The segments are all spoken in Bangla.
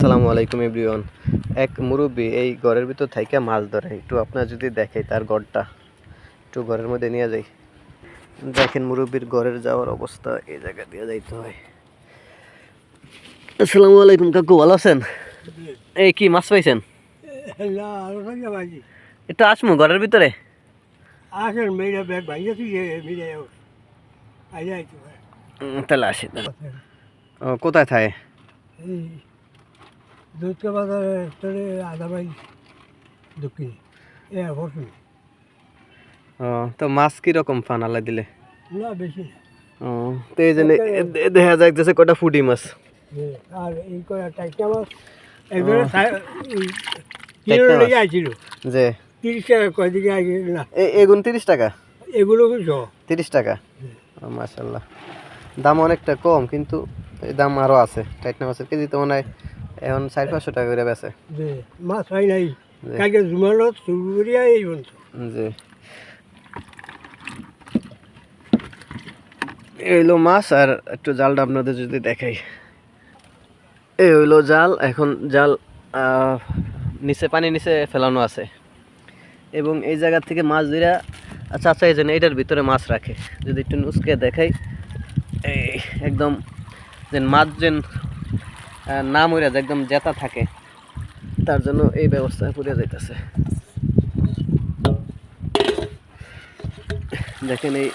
আসসালামু আলাইকুম এভরিওয়ান। এক মুরব্বী এই ঘরের ভিতর থাইকে মাছ ধরে। একটু আপনার যদি দেখে তার ঘরটা একটু ঘরের মধ্যে নিয়ে যাই। দেখেন মুরব্বীর ঘরের যাওয়ার অবস্থা এই জায়গা দিয়ে যাইতে হয়। আসসালামু আলাইকুম কাকু ভালো আছেন? এই কি মাছ পাইছেন? একটু আসমু ঘরের ভিতরে? তাহলে আসি ও, কোথায় থাকে তোরে দক্ষিণে। এ ও তো মাছ কীরকম ফান দিলে? না বেশি ও তো এই জন্য এ- এ- দেখা কটা ফুটি মাছ। আর এই কটা টাইটা মাছ? একবারে কিলো লেগে আইছিল। যে? তিরিশ টাকা কয়দিকে আগে না। এগুন তিরিশ টাকা? এগুলো তিরিশ টাকা? মাসাল্লাহ দাম অনেকটা কম কিন্তু দাম আরও আছে। টাইটনা মাছের কেজি তো মনে হয় এখন চার পাঁচশো টাকা করে বেছে মাছ হয় নাই। কালকে জুমানত শুরু করিয়া এই বন্ধ জি। এই হইল মাছ আর একটু জালটা আপনাদের যদি দেখাই। এই হইল জাল এখন জাল নিচে পানি নিচে ফেলানো আছে। এবং এই জায়গা থেকে মাছ ধরা চাচা এই জন্য এটার ভিতরে মাছ রাখে। যদি একটু নুসকে দেখাই এই একদম যেন মাছ যেন না মরে যায় একদম জেতা থাকে, তার জন্য এই ব্যবস্থা করে যাইতেছে। দেখেন এই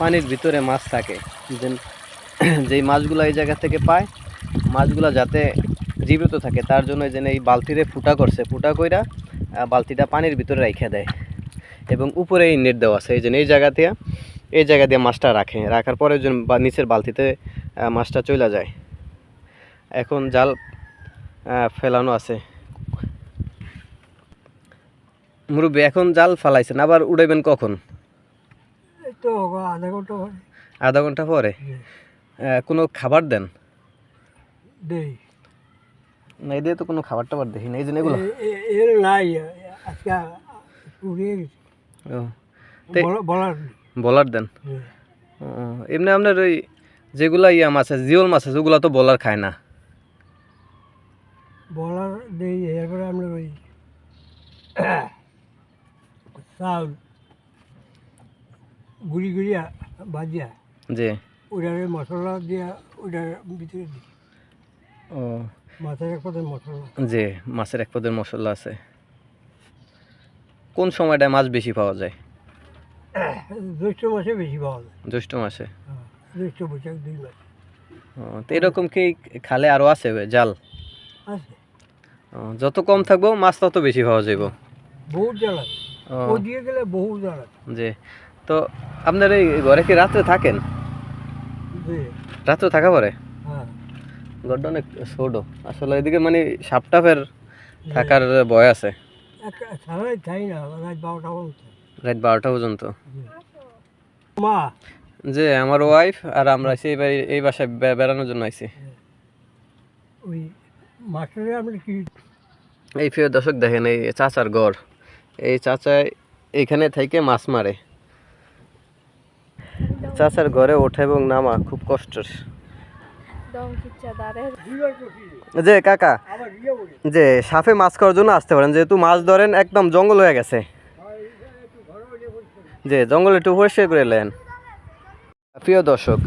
পানির ভিতরে মাছ থাকে যেই মাছগুলো এই জায়গা থেকে পায়, মাছগুলো যাতে জীবিত থাকে, তার জন্য যেন এই বালতিরে ফুটা করছে, ফুটা কইরা বালতিটা পানির ভিতরে রাইখা দেয়। এবং উপরে এই নেট দেওয়া আছে, এই জন্য এই জায়গা দিয়ে, এই জায়গা দিয়ে মাছটা রাখে, রাখার পরে বা নিচের বালতিতে মাছটা চলে যায়। এখন জাল ফেলানো আছে। মুরব্বী এখন জাল ফালাইছেন আবার উড়াইবেন কখন? আধা ঘণ্টা পরে। আধা ঘণ্টা পরে? কোনো খাবার দেন? দেই। না এই দিয়ে তো কোনো খাবার টাবার দেখি না এই জন্য এগুলো। এর নাই। বলার দেন? এমনি আপনার ওই যেগুলা ইয়া মাছ আছে জিওল মাছ আছে ওগুলা তো বলার খায় না। বলার দেই এরপরে আমরা ওই চাউল গুড়ি গুড়িয়া ভাজিয়া যে ওটারে মশলা দিয়া ওটার ভিতরে দিই। ও। মাছের এক পদের মশলা। যে মাছের এক পদের মশলা আছে। কোন সময়টায় মাছ বেশি পাওয়া যায়? জ্যৈষ্ঠ মাসে বেশি পাওয়া যায়। জ্যৈষ্ঠ মাসে। হ্যাঁ, জ্যৈষ্ঠ বৈশাখ দুই মাস। তো এরকম কি খালে আরও আছে জাল? যত কম থাকব মাছ তত বেশি পাওয়া যাব বহুত জ্বালা ও, ওদিকে গেলে বহু জ্বালা যে তো আপনার এই ঘরে কি রাত্রে থাকেন? রাত্রে থাকা পরে? হ্যাঁ। ঘরটা অনেক ছোটো। আসলে এদিকে মানে সাপটাপের থাকার ভয় আছে। রাত বারোটা পর্যন্ত। জি। মা? যে আমার ওয়াইফ আর আমরা সেই এই বাসায় বেড়ানোর জন্য আইছি। ওই মাস্টারে আমরা কি এই প্রিয় দর্শক দেখেন, এই চাচার ঘর এই চাচায় এইখানে থেকে মাছ মারে। চাচার ঘরে ওঠা এবং নামা খুব কষ্টের। যে কাকা, যে সাপে মাছ খাওয়ার জন্য আসতে পারেন, যেহেতু মাছ ধরেন একদম জঙ্গল হয়ে গেছে। যে জঙ্গলে একটু পরিষ্কার করে এলেন প্রিয় দর্শক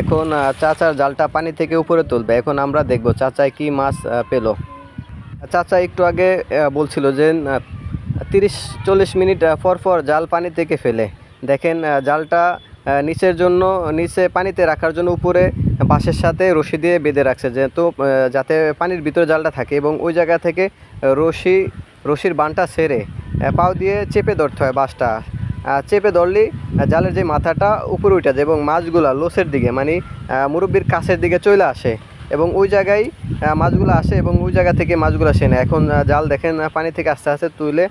এখন চাচার জালটা পানি থেকে উপরে তুলবে। এখন আমরা দেখব চাচায় কি মাছ পেল। চাচা একটু আগে বলছিল যে তিরিশ চল্লিশ মিনিট পর পর জাল পানি থেকে ফেলে। দেখেন জালটা নিচের জন্য নিচে পানিতে রাখার জন্য উপরে বাঁশের সাথে রশি দিয়ে বেঁধে রাখছে যেহেতু আহ, যাতে পানির ভিতরে জালটা থাকে এবং ওই জায়গা থেকে রশি রশির বানটা সেরে পাও দিয়ে চেপে ধরতে হয় বাঁশটা। চেপে ধরলেই জালের যে মাথাটা উপরে উঠে যায় এবং মাছগুলা লোসের দিকে মানে মুরব্বির কাছের দিকে চলে আসে। এবং ওই জায়গায় মাছগুলো আসে এবং ওই জায়গা থেকে মাছগুলো আসে না এখন জাল দেখেন পানি থেকে আস্তে আস্তে তুলে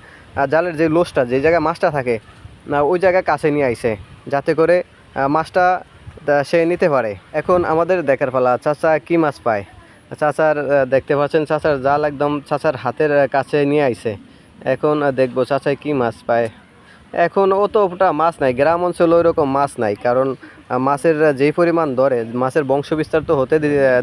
জালের যে লোসটা, যে জায়গায় মাছটা থাকে ওই জায়গায় কাছে নিয়ে আইসে, যাতে করে মাছটা সে নিতে পারে। এখন আমাদের দেখার পালা, চাচা কি মাছ পায়? চাচার দেখতে পাচ্ছেন, চাচার জাল একদম চাচার হাতের কাছে নিয়ে আইসে। এখন দেখব চাচায় কি মাছ পায়। এখন অতটা মাছ নাই গ্রাম অঞ্চলে ওই রকম মাছ নাই কারণ মাছের যেই পরিমাণ ধরে মাছের বংশ বিস্তার তো হতে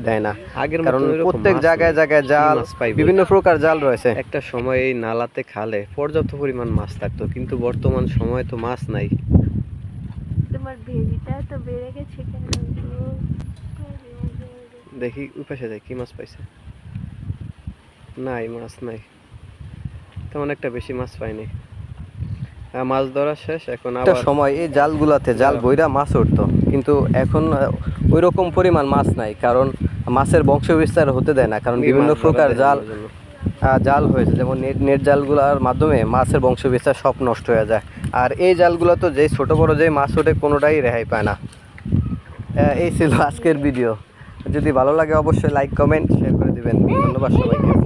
দেয় না। আগের কারণ প্রত্যেক জায়গায় জায়গায় জাল বিভিন্ন প্রকার জাল রয়েছে। একটা সময় এই নালাতে খালে পর্যাপ্ত পরিমাণ মাছ থাকতো কিন্তু বর্তমান সময়ে তো মাছ নাই। তোমার ভেরিটা তো বেড়ে গেছে দেখি পাশে যাই কি মাছ পাইছে? নাই মাছ নাই। তেমন একটা বেশি মাছ পাইনি। মাছ ধরা শেষ এখন আবার সময় এই জালগুলাতে জাল বইরা মাছ উঠতো। কিন্তু এখন ওই রকম পরিমাণ মাছ নাই কারণ মাছের বংশ বিস্তার হতে দেয় না কারণ বিভিন্ন প্রকার জাল জাল হয়েছে। যেমন নেট নেট জালগুলোর মাধ্যমে মাছের বংশ বিস্তার সব নষ্ট হয়ে যায়। আর এই জালগুলো তো যেই ছোট বড় যেই মাছ ওঠে কোনোটাই রেহাই পায় না। এই ছিল আজকের ভিডিও। যদি ভালো লাগে অবশ্যই লাইক কমেন্ট শেয়ার করে দিবেন। ধন্যবাদ সবাইকে।